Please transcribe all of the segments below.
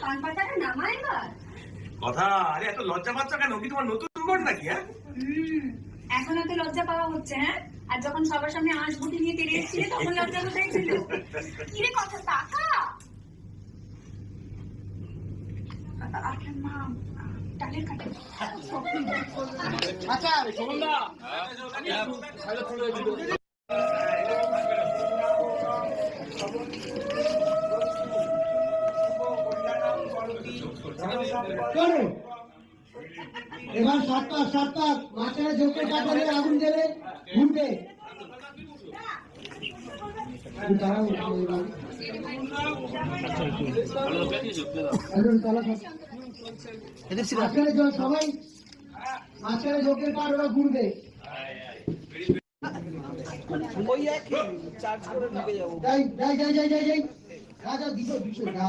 পান পাতাটা নামা এবার? কথা আরে এত লজ্জা পাচ্ছ কেন? কি তোমার নতুন বোর্ড নাকি হ্যাঁ? এখন এত লজ্জা পাওয়া হচ্ছে হ্যাঁ? আর যখন সবার সামনে আঁশ গুটি নিয়ে তেড়ে এসেছিলে তখন লজ্জা কোথায় ছিল কিরে কথা টাকা আপনার মা টালের এবার সাত পাক সাত পাক মাথায় ঝোঁকে কাটালে আগুন জ্বেলে ঘুরবে। সবাই মাঝখানে ঝোঁকের কাঠ ওরা ঘুরবে। যাই যাই যাই যাই যাই যাই। রাজা দিত না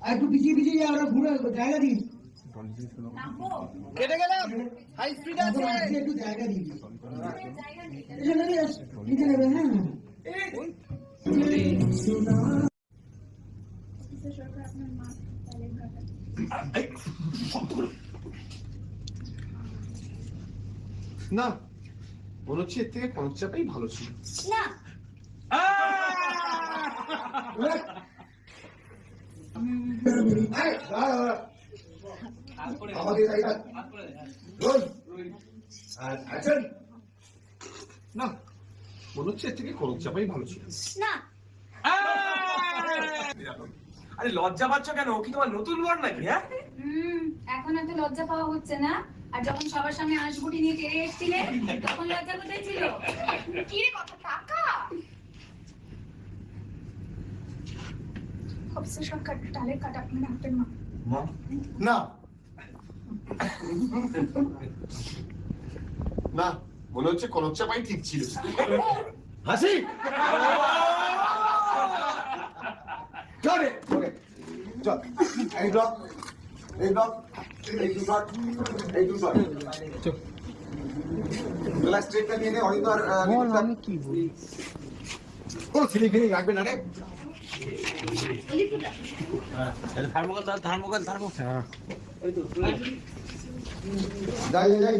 আর একটু পিছিয়ে পিছিয়ে যা ওরা ঘুরে জায়গা দিন কেটে গেলাম? হাই স্পিড আছে। একটু জায়গা দিন নিচে নেবে হ্যাঁ। না মনে হচ্ছে এর থেকে কনচাটাই ভালো ছিল। না। না। মনে হচ্ছে এর থেকে ভালো ছিল না আরে লজ্জা পাচ্ছ কেন? ও কি তোমার নতুন বোর্ড নাকি হ্যাঁ? এখন এত লজ্জা পাওয়া হচ্ছে না। আর যখন সবার সামনে আঁশ গুটি নিয়ে তেড়ে এসেছিলে তখন লজ্জা কোথায় ছিল? কিরে কথা টাকা? অফিসার সরকার টালের কাটা আপনার হাতের মা? না। না মনে হচ্ছে কনচাপাই ঠিক ছিল। হাসি! চলে চলে চল। এই ব্লক এই ব্লক এই দু এই নিয়ে নে অরিন্দর আমি কি বলি? ও সিলি ফিলি রাখবে না রে। থার্মোকল দাও থার্মোকল। থার্মোকল যাই যাই যাই